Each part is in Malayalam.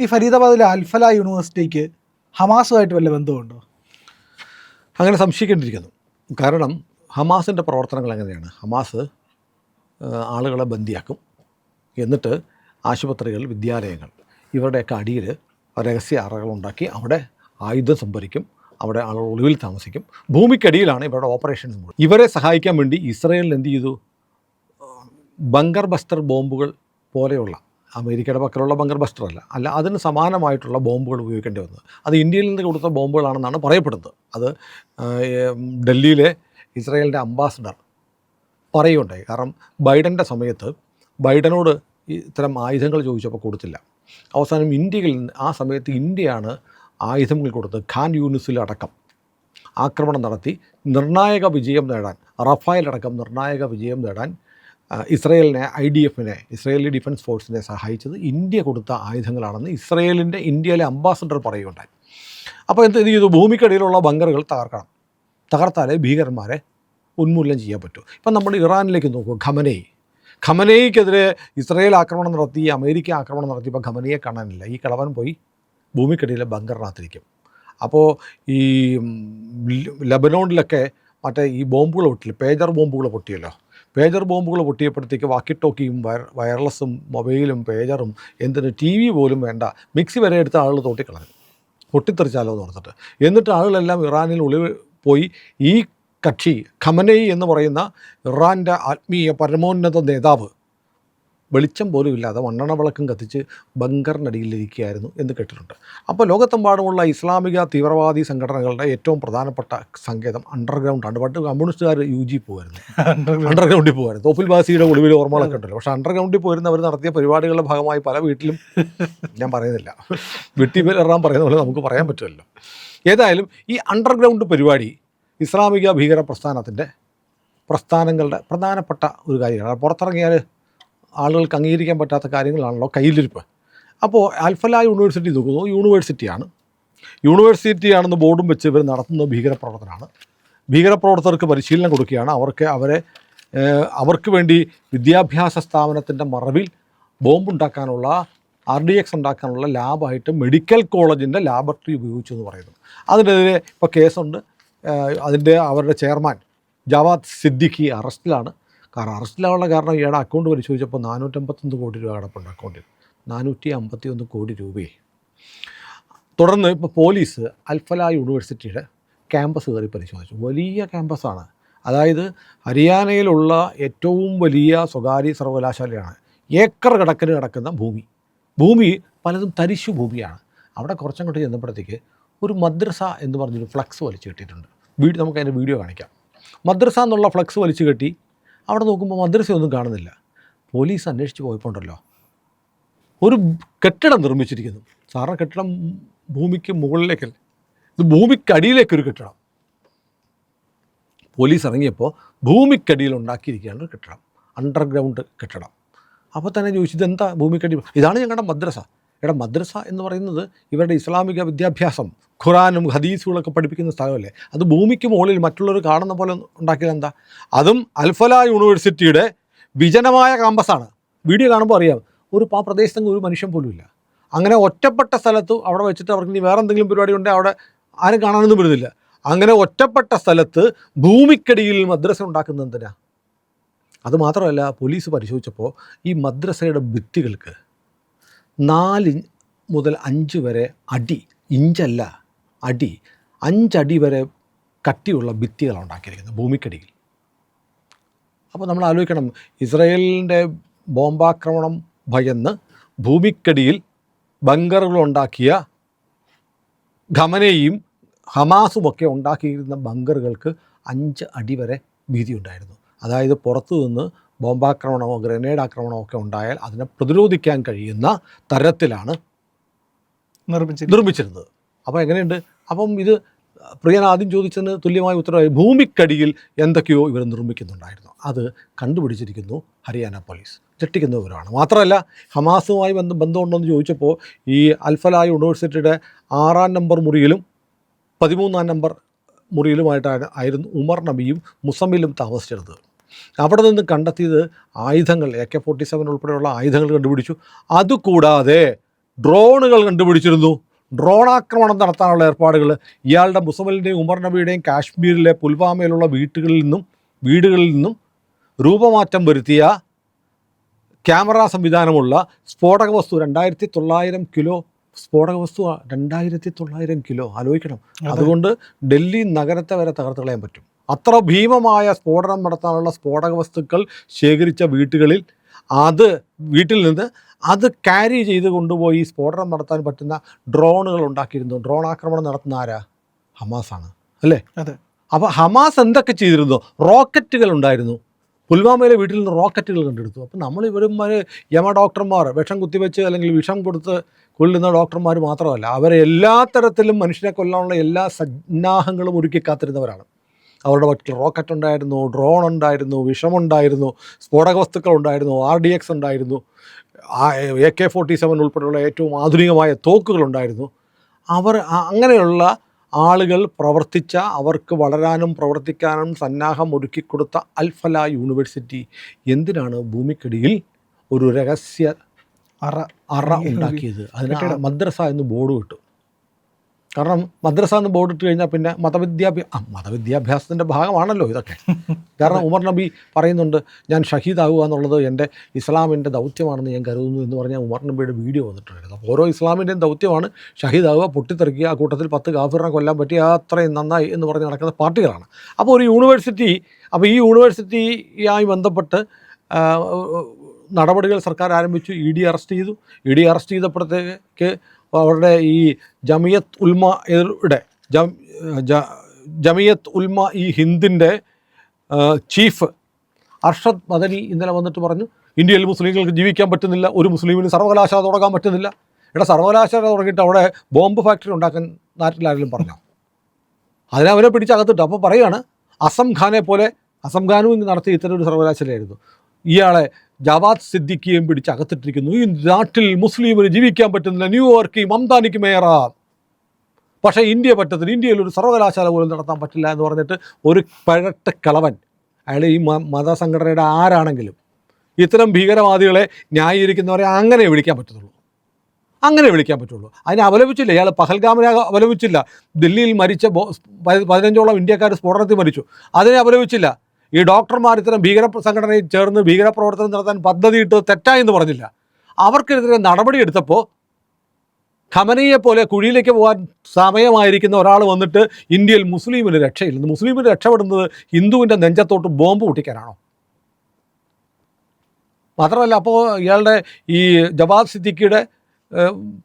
ഈ ഫരീദാബാദിലെ അൽഫല യൂണിവേഴ്സിറ്റിക്ക് ഹമാസുമായിട്ട് വല്ല ബന്ധമുണ്ടോ? അങ്ങനെ സംശയിക്കേണ്ടിയിരിക്കുന്നു. കാരണം ഹമാസിന്റെ പ്രവർത്തനങ്ങൾ എങ്ങനെയാണ്? ഹമാസ് ആളുകളെ ബന്ദിയാക്കും. എന്നിട്ട് ആശുപത്രികൾ വിദ്യാലയങ്ങൾ ഇവരുടെയൊക്കെ അടിയിൽ രഹസ്യ അറകളുണ്ടാക്കി അവിടെ ആയുധം സംഭരിക്കും. അവിടെ ആളുകൾ ഒളിവിൽ താമസിക്കും. ഭൂമിക്കടിയിലാണ് ഇവരുടെ ഓപ്പറേഷൻസ് ഇവരെ സഹായിക്കാൻ വേണ്ടി ഇസ്രയേലിൽ എന്ത് ചെയ്തു? ബങ്കർ ബസ്റ്റർ ബോംബുകൾ പോലെയുള്ള അമേരിക്കയുടെ പക്കലുള്ള ബങ്കർ ബസ്റ്റർ അല്ല അല്ല അതിന് സമാനമായിട്ടുള്ള ബോംബുകൾ ഉപയോഗിക്കേണ്ടി വന്നത്. അത് ഇന്ത്യയിൽ നിന്ന് കൊടുത്ത ബോംബുകളാണെന്നാണ് പറയപ്പെടുന്നത്. അത് ഡൽഹിയിലെ ഇസ്രായേലിന്റെ അംബാസഡർ പറയുകയുണ്ടായി. കാരണം ബൈഡന്റെ സമയത്ത് ബൈഡനോട് ഇത്തരം ആയുധങ്ങൾ ചോദിച്ചപ്പോൾ കൊടുത്തില്ല. അവസാനം ഇന്ത്യയിൽ ആ സമയത്ത് ഇന്ത്യയാണ് ആയുധങ്ങൾ കൊടുത്ത് ഖാൻ യൂണിസിൽ അടക്കം ആക്രമണം നടത്തി നിർണായക വിജയം നേടാൻ റഫായിലടക്കം നിർണായക വിജയം നേടാൻ ഇസ്രയേലിനെ ഐ ഡി എഫിനെ ഇസ്രയേലി ഡിഫൻസ് ഫോഴ്സിനെ സഹായിച്ചത് ഇന്ത്യ കൊടുത്ത ആയുധങ്ങളാണെന്ന് ഇസ്രയേലിന്റെ ഇന്ത്യയിലെ അംബാസഡർ പറയുകയുണ്ടായി. അപ്പോൾ എന്ത് ചെയ്തു? ഭൂമിക്കടിയിലുള്ള ബങ്കറുകൾ തകർക്കണം. തകർത്താലേ ഭീകരന്മാരെ ഉന്മൂലനം ചെയ്യാൻ പറ്റൂ. ഇപ്പം നമ്മൾ ഇറാനിലേക്ക് നോക്കുക ഖമനേയി ഖമനേയ്ക്കെതിരെ ഇസ്രയേൽ ആക്രമണം നടത്തി അമേരിക്ക ആക്രമണം നടത്തിയപ്പോൾ ഖമനയെ കാണാനില്ല. ഈ കളവൻ പോയി ഭൂമിക്കടിയിലെ ബങ്കറിനകത്തിരിക്കും. അപ്പോൾ ഈ ലബനോണിലൊക്കെ മറ്റേ ഈ ബോംബുകൾ പൊട്ടില്ല? പേജർ ബോംബുകൾ പൊട്ടിയല്ലോ? പേജർ ബോംബുകൾ പൊട്ടിയപ്പോഴത്തേക്ക് വാക്കി ടോക്കിയും വയർ വയർലെസ്സും മൊബൈലും പേജറും എന്തിന് ടി വി പോലും വേണ്ട. മിക്സി വരെ എടുത്ത ആളുകൾ തോട്ടിക്കളഞ്ഞു. പൊട്ടിത്തെറിച്ചാലോ എന്ന് ഓർത്തിട്ട്. എന്നിട്ട് ആളുകളെല്ലാം ഇറാനിൽ ഒളിവ് പോയി. ഈ കക്ഷി ഖമനയി എന്ന് പറയുന്ന ഇറാന്റെ ആത്മീയ പരമോന്നത നേതാവ് വെളിച്ചം പോലും ഇല്ലാതെ മണ്ണെണ്ണ വിളക്കും കത്തിച്ച് ബങ്കറിനടിയിലിരിക്കുകയായിരുന്നു എന്ന് കേട്ടിട്ടുണ്ട്. അപ്പോൾ ലോകത്തെമ്പാടുമുള്ള ഇസ്ലാമിക തീവ്രവാദി സംഘടനകളുടെ ഏറ്റവും പ്രധാനപ്പെട്ട സങ്കേതം അണ്ടർഗ്രൗണ്ടാണ് പണ്ട് കമ്മ്യൂണിസ്റ്റുകാർ യു ജി പോകുമായിരുന്നു അണ്ടർഗ്രൗണ്ടിൽ പോകുമായിരുന്നു തോഫിൽ ബാസിയുടെ ഒളിവിൽ ഓർമ്മകളൊക്കെ ഉണ്ടല്ലോ. പക്ഷേ അണ്ടർഗ്രൗണ്ടിൽ പോയിരുന്ന അവർ നടത്തിയ പരിപാടികളുടെ ഭാഗമായി പല വീട്ടിലും ഞാൻ പറയുന്നില്ല. വെട്ടി എറാൻ പറയുന്ന പോലെ നമുക്ക് പറയാൻ പറ്റുമല്ലോ. ഏതായാലും ഈ അണ്ടർഗ്രൗണ്ട് പരിപാടി ഇസ്ലാമിക ഭീകര പ്രസ്ഥാനത്തിന്റെ പ്രസ്ഥാനങ്ങളുടെ പ്രധാനപ്പെട്ട ഒരു കാര്യമാണ്. പുറത്തിറങ്ങിയാൽ ആളുകൾക്ക് അംഗീകരിക്കാൻ പറ്റാത്ത കാര്യങ്ങളാണല്ലോ കയ്യിലിരിപ്പ്. അപ്പോൾ അൽഫല യൂണിവേഴ്സിറ്റി നോക്കുന്നു. യൂണിവേഴ്സിറ്റിയാണ്. യൂണിവേഴ്സിറ്റിയാണെന്ന് ബോർഡും വെച്ച് ഇവർ നടത്തുന്ന ഭീകരപ്രവർത്തനമാണ്. ഭീകരപ്രവർത്തകർക്ക് പരിശീലനം കൊടുക്കുകയാണ്. അവർക്ക് അവരെ അവർക്ക് വേണ്ടി വിദ്യാഭ്യാസ സ്ഥാപനത്തിന്റെ മറവിൽ ബോംബുണ്ടാക്കാനുള്ള ആർ ഡി എക്സ് ഉണ്ടാക്കാനുള്ള ലാബായിട്ട് മെഡിക്കൽ കോളേജിന്റെ ലാബറട്ടറി ഉപയോഗിച്ചു എന്ന് പറയുന്നു. അതിനെതിരെ ഇപ്പോൾ കേസുണ്ട്. അതിന്റെ അവരുടെ ചെയർമാൻ ജവാദ് സിദ്ദിഖി അറസ്റ്റിലാണ്. കാരണം അറസ്റ്റിലാവാനുള്ള കാരണം ഇയാളുടെ അക്കൗണ്ട് പരിശോധിച്ചപ്പോൾ നാനൂറ്റമ്പത്തൊന്ന് കോടി രൂപ കിടപ്പുണ്ട് അക്കൗണ്ടിൽ നാനൂറ്റി അമ്പത്തി ഒന്ന് കോടി രൂപയെ. തുടർന്ന് ഇപ്പോൾ പോലീസ് അൽഫല യൂണിവേഴ്സിറ്റിയുടെ ക്യാമ്പസ് കയറി പരിശോധിച്ചു. വലിയ ക്യാമ്പസാണ് അതായത് ഹരിയാനയിലുള്ള ഏറ്റവും വലിയ സ്വകാര്യ സർവകലാശാലയാണ്. ഏക്കർ കണക്കിന് കിടക്കുന്ന ഭൂമി. ഭൂമി പലതും തരിശു ഭൂമിയാണ്. അവിടെ കുറച്ചങ്ങോട്ട് ചെന്നപ്പോഴത്തേക്ക് ഒരു മദ്രസ എന്ന് പറഞ്ഞൊരു ഫ്ലക്സ് വലിച്ചു കെട്ടിയിട്ടുണ്ട്. വീട് നമുക്ക് അതിന്റെ വീഡിയോ കാണിക്കാം. മദ്രസ എന്നുള്ള ഫ്ലക്സ് വലിച്ചു കെട്ടി അവിടെ നോക്കുമ്പോൾ മദ്രസയൊന്നും കാണുന്നില്ല. പോലീസ് അന്വേഷിച്ച് പോയപ്പോണ്ടല്ലോ. ഒരു കെട്ടിടം നിർമ്മിച്ചിരിക്കുന്നു. സാറിന് കെട്ടിടം ഭൂമിക്ക് മുകളിലേക്കല്ല ഇത് ഭൂമിക്കടിയിലേക്കൊരു കെട്ടിടം. പോലീസ് ഇറങ്ങിയപ്പോൾ ഭൂമിക്കടിയിൽ ഉണ്ടാക്കിയിരിക്കുകയാണ് കെട്ടിടം. അണ്ടർഗ്രൗണ്ട് കെട്ടിടം. അപ്പോൾ തന്നെ ചോദിച്ചു ഇതെന്താ ഭൂമിക്കടി? ഇതാണ് ഞങ്ങളുടെ മദ്രസ. ഇവിടെ മദ്രസ എന്ന് പറയുന്നത് ഇവരുടെ ഇസ്ലാമിക വിദ്യാഭ്യാസം ഖുറാനും ഹദീസുകളൊക്കെ പഠിപ്പിക്കുന്ന സ്ഥലമല്ലേ? അത് ഭൂമിക്ക് മുകളിൽ മറ്റുള്ളവർ കാണുന്ന പോലെ ഉണ്ടാക്കിയത് എന്താ? അതും അൽഫല യൂണിവേഴ്സിറ്റിയുടെ വിജനമായ കാമ്പസാണ് വീഡിയോ കാണുമ്പോൾ അറിയാം ഒരു ആ പ്രദേശത്തെങ്ങും ഒരു മനുഷ്യൻ പോലും ഇല്ല. അങ്ങനെ ഒറ്റപ്പെട്ട സ്ഥലത്ത് അവിടെ വെച്ചിട്ട് അവർക്ക് ഇനി വേറെ എന്തെങ്കിലും പരിപാടി ഉണ്ടെങ്കിൽ അവിടെ ആരും കാണാനൊന്നും വരുന്നില്ല. അങ്ങനെ ഒറ്റപ്പെട്ട സ്ഥലത്ത് ഭൂമിക്കടിയിൽ മദ്രസ ഉണ്ടാക്കുന്നത് എന്തിനാ? അതുമാത്രമല്ല പോലീസ് പരിശോധിച്ചപ്പോൾ ഈ മദ്രസയുടെ ഭിത്തികൾക്ക് നാല് മുതൽ അഞ്ച് വരെ അടി ഇഞ്ചല്ല അടി അഞ്ചടി വരെ കട്ടിയുള്ള ഭിത്തികളാണ് ഉണ്ടാക്കിയിരിക്കുന്നത് ഭൂമിക്കടിയിൽ. അപ്പോൾ നമ്മൾ ആലോചിക്കണം ഇസ്രയേലിന്റെ ബോംബാക്രമണം ഭയന്ന് ഭൂമിക്കടിയിൽ ബങ്കറുകളുണ്ടാക്കിയ ഖമനയും ഹമാസുമൊക്കെ ഉണ്ടാക്കിയിരുന്ന ബങ്കറുകൾക്ക് അഞ്ച് അടി വരെ വീതി ഉണ്ടായിരുന്നു അതായത് പുറത്തു നിന്ന് ബോംബാക്രമണമോ ഗ്രനേഡ് ആക്രമണമോ ഒക്കെ ഉണ്ടായാൽ അതിനെ പ്രതിരോധിക്കാൻ കഴിയുന്ന തരത്തിലാണ് നിർമ്മിച്ചത് നിർമ്മിച്ചിരുന്നത്. അപ്പോൾ എങ്ങനെയുണ്ട്? അപ്പം ഇത് പ്രിയൻ ആദ്യം ചോദിച്ചതിന് തുല്യമായ ഉത്തരവായി ഭൂമിക്കടിയിൽ എന്തൊക്കെയോ ഇവർ നിർമ്മിക്കുന്നുണ്ടായിരുന്നു. അത് കണ്ടുപിടിച്ചിരിക്കുന്നു ഹരിയാന പോലീസ്. ഞെട്ടിക്കുന്ന വിവരമാണ് മാത്രമല്ല ഹമാസുമായി ബന്ധം ബന്ധമുണ്ടോ എന്ന് ചോദിച്ചപ്പോൾ ഈ അൽഫല യൂണിവേഴ്സിറ്റിയുടെ ആറാം നമ്പർ മുറിയിലും പതിമൂന്നാം നമ്പർ മുറിയിലുമായിട്ടാണ് ആയിരുന്നു ഉമർ നബിയും മുസമ്മിലും താമസിച്ചിരുന്നത്. അവിടെ നിന്ന് കണ്ടെത്തിയത് ആയുധങ്ങൾ എ കെ ഫോർട്ടി സെവൻ ഉൾപ്പെടെയുള്ള ആയുധങ്ങൾ കണ്ടുപിടിച്ചു. അതുകൂടാതെ ഡ്രോണുകൾ കണ്ടുപിടിച്ചിരുന്നു. ഡ്രോൺ ആക്രമണം നടത്താനുള്ള ഏർപ്പാടുകൾ. ഇയാളുടെ മുസമലിന്റെയും ഉമർ നബിയുടെയും കാശ്മീരിലെ പുൽവാമയിലുള്ള വീട്ടുകളിൽ നിന്നും വീടുകളിൽ നിന്നും രൂപമാറ്റം വരുത്തിയ ക്യാമറ സംവിധാനമുള്ള സ്ഫോടക വസ്തു രണ്ടായിരത്തി തൊള്ളായിരം കിലോ സ്ഫോടക വസ്തു രണ്ടായിരത്തി തൊള്ളായിരം കിലോ. ആലോചിക്കണം. അതുകൊണ്ട് ഡൽഹി നഗരത്തെ വരെ തകർത്ത് കളയാൻ പറ്റും. അത്ര ഭീമമായ സ്ഫോടനം നടത്താനുള്ള സ്ഫോടക വസ്തുക്കൾ ശേഖരിച്ച വീട്ടുകളിൽ അത് വീട്ടിൽ നിന്ന് അത് ക്യാരി ചെയ്ത് കൊണ്ടുപോയി സ്ഫോടനം നടത്താൻ പറ്റുന്ന ഡ്രോണുകൾ ഉണ്ടാക്കിയിരുന്നു. ഡ്രോൺ ആക്രമണം നടത്തുന്ന ആരാ? ഹമാസാണ് അല്ലേ? അതെ. അപ്പോൾ ഹമാസ് എന്തൊക്കെ ചെയ്തിരുന്നു? റോക്കറ്റുകൾ ഉണ്ടായിരുന്നു. പുൽവാമയിലെ വീട്ടിൽ നിന്ന് റോക്കറ്റുകൾ കണ്ടെടുത്തു. അപ്പോൾ നമ്മൾ ഇവരുമാർ യമ ഡോക്ടർമാർ വിഷം കുത്തിവെച്ച് അല്ലെങ്കിൽ വിഷം കൊടുത്ത് കൊല്ലുന്ന ഡോക്ടർമാർ മാത്രമല്ല അവരെ എല്ലാ തരത്തിലും മനുഷ്യനെ കൊല്ലാനുള്ള എല്ലാ സന്നാഹങ്ങളും ഒരുക്കി കാത്തിരുന്നവരാണ്. അവരുടെ പക്കൽ റോക്കറ്റ് ഉണ്ടായിരുന്നു ഡ്രോൺ ഉണ്ടായിരുന്നു വിഷമുണ്ടായിരുന്നു സ്ഫോടക വസ്തുക്കൾ ഉണ്ടായിരുന്നു ആർ ഡി എക്സ് ഉണ്ടായിരുന്നു എ കെ ഫോർട്ടി സെവൻ ഉൾപ്പെടെയുള്ള ഏറ്റവും ആധുനികമായ തോക്കുകളുണ്ടായിരുന്നു അവർ അങ്ങനെയുള്ള ആളുകൾ പ്രവർത്തിച്ച അവർക്ക് വളരാനും പ്രവർത്തിക്കാനും സന്നാഹം ഒരുക്കിക്കൊടുത്ത അൽഫല യൂണിവേഴ്സിറ്റി എന്തിനാണ് ഭൂമിക്കടിയിൽ ഒരു രഹസ്യ അറ അറ ഉണ്ടാക്കിയത്? അതിന് മദ്രസ എന്ന് ബോർഡ് കിട്ടും കാരണം മദ്രസ എന്ന് ബോർഡ് ഇട്ട് കഴിഞ്ഞാൽ പിന്നെ മതവിദ്യാഭ്യാ ആ മതവിദ്യാഭ്യാസത്തിന്റെ ഭാഗമാണല്ലോ ഇതൊക്കെ. കാരണം ഉമർ നബി പറയുന്നുണ്ട് ഞാൻ ഷഹീദാവുക എന്നുള്ളത് എന്റെ ഇസ്ലാമിന്റെ ദൗത്യമാണെന്ന് ഞാൻ കരുതുന്നു എന്ന് പറഞ്ഞാൽ ഉമർ നബിയുടെ വീഡിയോ വന്നിട്ടുണ്ടായിരുന്നു. അപ്പോൾ ഓരോ ഇസ്ലാമിന്റെയും ദൗത്യമാണ് ഷഹീദാവുക പൊട്ടിത്തെറിക്കുക ആ കൂട്ടത്തിൽ പത്ത് കാഫിറിനെ കൊല്ലാൻ പറ്റിയ അത്രയും നന്നായി എന്ന് പറഞ്ഞ് നടക്കുന്ന പാർട്ടികളാണ്. അപ്പോൾ ഒരു യൂണിവേഴ്സിറ്റി അപ്പോൾ ഈ യൂണിവേഴ്സിറ്റിയായി ബന്ധപ്പെട്ട് നടപടികൾ സർക്കാർ ആരംഭിച്ചു ഇ ഡി അറസ്റ്റ് ചെയ്തു. ഇ ഡി അറസ്റ്റ് ചെയ്തപ്പോഴത്തേക്ക് അവരുടെ ഈ ജമിയത്ത് ഉൽമയുടെ ജമിയത്ത് ഉൽമ ഈ ഹിന്ദിന്റെ ചീഫ് അർഷദ് മദനി ഇന്നലെ വന്നിട്ട് പറഞ്ഞു ഇന്ത്യയിൽ മുസ്ലിങ്ങൾക്ക് ജീവിക്കാൻ പറ്റുന്നില്ല ഒരു മുസ്ലിമിന് സർവകലാശാല തുടങ്ങാൻ പറ്റുന്നില്ല. ഇവിടെ സർവകലാശാല തുടങ്ങിയിട്ട് അവിടെ ബോംബ് ഫാക്ടറി ഉണ്ടാക്കാൻ നാട്ടിലാരെങ്കിലും പറഞ്ഞു പറഞ്ഞോ? അതിനെ അവരെ പിടിച്ചകത്തിട്ട് അപ്പോൾ പറയുകയാണ് അസം ഖാനെ പോലെ അസം ഖാനും ഇന്ന് നടത്തിയ ഇത്തരം ഒരു സർവകലാശാലയായിരുന്നു. ഇയാളെ ജവാദ് സിദ്ദിഖിയെയും പിടിച്ച് അകത്തിട്ടിരിക്കുന്നു. ഈ നാട്ടിൽ മുസ്ലിമിന് ജീവിക്കാൻ പറ്റുന്നില്ല. ന്യൂയോർക്ക് മംതാനിക്ക് മേയറാം പക്ഷേ ഇന്ത്യ പറ്റത്തില്ല. ഇന്ത്യയിൽ ഒരു സർവകലാശാല പോലും നടത്താൻ പറ്റില്ല എന്ന് പറഞ്ഞിട്ട് ഒരു പഴട്ട കളവൻ അയാൾ ഈ മതസംഘടനയുടെ ആരാണെങ്കിലും ഇത്തരം ഭീകരവാദികളെ ന്യായീകരിക്കുന്നവരെ അങ്ങനെ വിളിക്കാൻ പറ്റത്തുള്ളൂ. അങ്ങനെ വിളിക്കാൻ പറ്റുള്ളൂ. അതിനെ അപലപിച്ചില്ല ഇയാൾ പഹൽഗാമിനെ അവലപിച്ചില്ല ദില്ലിയിൽ മരിച്ച പതിനഞ്ചോളം ഇന്ത്യക്കാർ സ്ഫോടനത്തിൽ മരിച്ചു. അതിനെ അപലപിച്ചില്ല ഈ ഡോക്ടർമാർ ഇത്തരം ഭീകര സംഘടനയിൽ ചേർന്ന് ഭീകരപ്രവർത്തനം നടത്താൻ പദ്ധതിയിട്ട് തെറ്റായെന്ന് പറഞ്ഞില്ല. അവർക്കെതിരെ നടപടിയെടുത്തപ്പോൾ ഖമനയെ പോലെ കുഴിയിലേക്ക് പോകാൻ സമയമായിരിക്കുന്ന ഒരാൾ വന്നിട്ട് ഇന്ത്യയിൽ മുസ്ലിമിന് രക്ഷയില്ല. മുസ്ലിമിന് രക്ഷപ്പെടുന്നത് ഹിന്ദുവിന്റെ നെഞ്ചത്തോട്ട് ബോംബ് പൊട്ടിക്കാനാണോ? മാത്രമല്ല അപ്പോൾ ഇയാളുടെ ഈ ജവാദ് സിദ്ദിഖിയുടെ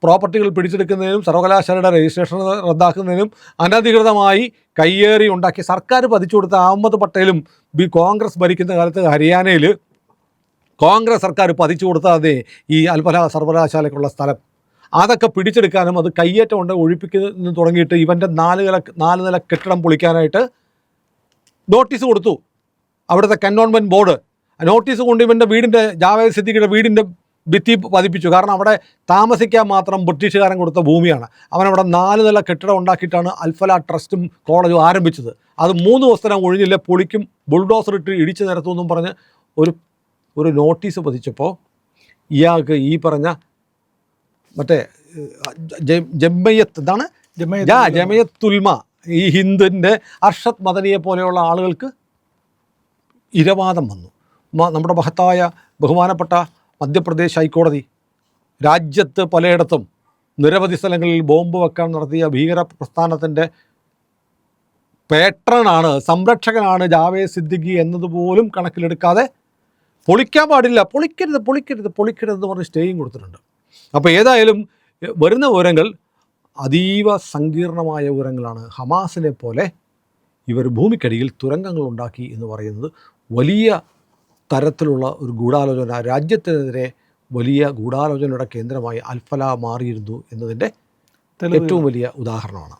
പ്രോപ്പർട്ടികൾ പിടിച്ചെടുക്കുന്നതിനും സർവകലാശാലയുടെ രജിസ്ട്രേഷൻ റദ്ദാക്കുന്നതിനും അനധികൃതമായി കയ്യേറി ഉണ്ടാക്കി സർക്കാർ പതിച്ചു കൊടുത്ത അഹമ്മദ് പട്ടേലും ബി കോൺഗ്രസ് ഭരിക്കുന്ന കാലത്ത് ഹരിയാനയിൽ കോൺഗ്രസ് സർക്കാർ പതിച്ചു കൊടുത്ത അതേ ഈ അൽപല സർവകലാശാലയ്ക്കുള്ള സ്ഥലം. അതൊക്കെ പിടിച്ചെടുക്കാനും അത് കയ്യേറ്റം കൊണ്ട് ഒഴിപ്പിക്കുന്നു തുടങ്ങിയിട്ട് ഇവന്റെ നാല് നില നാല് നില കെട്ടിടം പൊളിക്കാനായിട്ട് നോട്ടീസ് കൊടുത്തു. അവിടുത്തെ കന്റോൺമെന്റ് ബോർഡ്. നോട്ടീസ് കൊണ്ട് ഇവന്റെ വീടിന്റെ ജാവേദ് സിദ്ദിഖിയുടെ വീടിന്റെ ഭിത്തി പതിപ്പിച്ചു. കാരണം അവിടെ താമസിക്കാൻ മാത്രം ബ്രിട്ടീഷുകാരൻ കൊടുത്ത ഭൂമിയാണ്. അവനവിടെ നാല് നില കെട്ടിടം ഉണ്ടാക്കിയിട്ടാണ് അൽഫല ട്രസ്റ്റും കോളേജും ആരംഭിച്ചത്. അത് മൂന്ന് ദിവസത്തിനകം ഒഴിഞ്ഞില്ല പൊളിക്കും ബുൾഡോസർ ഇട്ട് ഇടിച്ചു നിരത്തുമെന്നും പറഞ്ഞ് ഒരു ഒരു നോട്ടീസ് പതിച്ചപ്പോൾ ഇയാൾക്ക് ഈ പറഞ്ഞ മറ്റേ ജമ്മയത്ത് എന്താണ് ജമയത്തുൽമ. ഈ ഹിന്ദുവിന്റെ അർഷദ് മദനിയെ പോലെയുള്ള ആളുകൾക്ക് ഇരവാദം വന്നു. നമ്മുടെ മഹത്തായ ബഹുമാനപ്പെട്ട മധ്യപ്രദേശ് ഹൈക്കോടതി രാജ്യത്ത് പലയിടത്തും നിരവധി സ്ഥലങ്ങളിൽ ബോംബ് വെക്കാൻ നടത്തിയ ഭീകര പ്രസ്ഥാനത്തിന്റെ പേട്രണാണ് സംരക്ഷകനാണ് ജാവേദ് സിദ്ദിഖി എന്നതുപോലും കണക്കിലെടുക്കാതെ പൊളിക്കാൻ പാടില്ല. പൊളിക്കരുത് പൊളിക്കരുത് പൊളിക്കരുത് എന്ന് പറഞ്ഞ് സ്റ്റേയും കൊടുത്തിട്ടുണ്ട്. അപ്പോൾ ഏതായാലും വരുന്ന വിവരങ്ങൾ അതീവ സങ്കീർണമായ വിവരങ്ങളാണ്. ഹമാസിനെ പോലെ ഇവർ ഭൂമിക്കടിയിൽ തുരങ്കങ്ങൾ ഉണ്ടാക്കി എന്ന് പറയുന്നത് വലിയ തരത്തിലുള്ള ഒരു ഗൂഢാലോചന. രാജ്യത്തിനെതിരെ വലിയ ഗൂഢാലോചനയുടെ കേന്ദ്രമായി അൽഫല മാറിയിരുന്നു എന്നതിന്റെ ഏറ്റവും വലിയ ഉദാഹരണമാണ്.